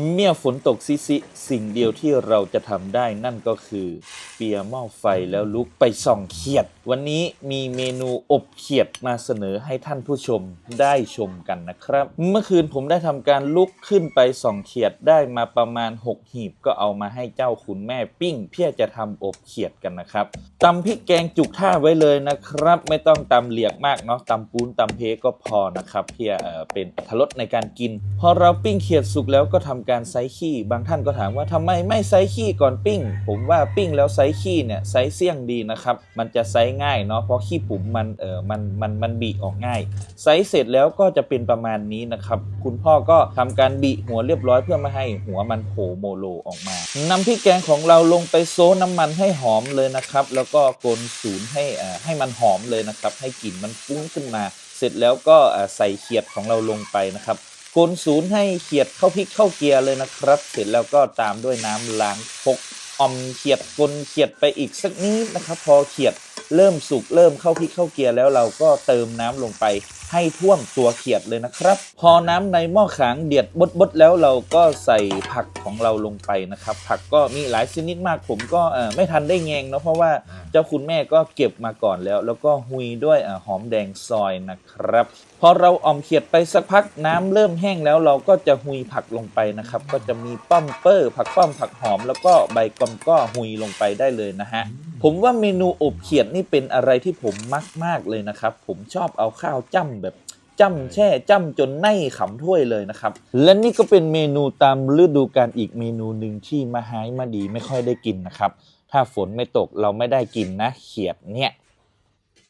เมื่อฝนตกซิซิ สิ่งเดียวที่เราจะทำได้นั่นก็คือ เปียหม้อไฟแล้วลุกไปส่องเขียดวันนี้มีเมนูอบเขียดมาเสนอให้ท่านผู้ชมได้ชมกันนะครับ เมื่อคืนผมได้ทำการลุกขึ้นไปส่องเขียดได้มาประมาณ 6 หีบก็เอามาให้เจ้าคุณแม่ปิ้ง เพื่อจะทำอบเขียดกันนะครับตำพริกแกงจุกท่าไว้เลยนะครับ ไม่ต้องตำเหลียกมากเนาะตำปูนตำเพก็พอนะครับเพื่อเป็นอรรถรสในการกิน พอเราปิ้งเขียดสุกแล้วก็ทำการไซขี้บางท่านก็ถามว่าทำไมไม่ไซขี้ก่อนปิ้ง ผมว่าปิ้งแล้วไซขี้เนี่ยไซเสี่ยงดีนะครับมันจะไซง่ายเนาะเพราะขี้ปุ๋มมันเออมันมันมันบีออกง่ายไซส์เสร็จแล้วก็จะเป็นประมาณนี้นะครับ คุณพ่อก็ทำการบีหัวเรียบร้อยเพื่อไม่ให้หัวมันโผล่โมโลออกมานำพริกแกงของเราลงไปโซน้ำมันให้หอมเลยนะครับ แล้วก็กลนศูนย์ให้อ่าให้มันหอมเลยนะครับ ให้กลิ่นมันฟุ้งขึ้นมา เสร็จแล้วก็อ่าใส่เขียดของเราลงไปนะครับกลนศูนย์ให้เขียดเข้าพริกเข้าเกียร์เลยนะครับ เสร็จแล้วก็ตามด้วยน้ำล้างพกอมเขียดกลนเขียดไปอีกสักนิดนะครับ พอเขียด เริ่มสุกเริ่มเข้าพริกเข้าเกียร์แล้วเราก็เติมน้ำลงไป ให้ท่วมตัวเขียดเลยนะครับ พอน้ำในหม้อขางเดือดบดๆแล้วเราก็ใส่ผักของเราลงไปนะครับ ผักก็มีหลายชนิดมากผมก็ไม่ทันได้แงงเนาะเพราะว่าเจ้าคุณแม่ก็เก็บมาก่อนแล้ว แล้วก็หุยด้วยอหอมแดงซอยนะครับพอเราอ่อมเขียดไปสักพักน้ำเริ่มแห้งแล้วเราก็จะหุยผักลงไปนะครับ ก็จะมีป้อมเปอร์ ผักป้อมผักหอม แล้วก็ใบกอมก็หุยลงไปได้เลยนะฮะ ผมว่าเมนูอบเขียดนี่เป็นอะไรที่ผมมักมากเลยนะครับ ผมชอบเอาข้าวจ้ำแบบจ้ำแช่จ้ำจนไน่ขำถ้วยเลยนะครับ และนี่ก็เป็นเมนูตามฤดูกาลอีกเมนูหนึ่งที่มาหายมาดีไม่ค่อยได้กินนะครับ ถ้าฝนไม่ตกเราไม่ได้กินนะเขียดเนี่ย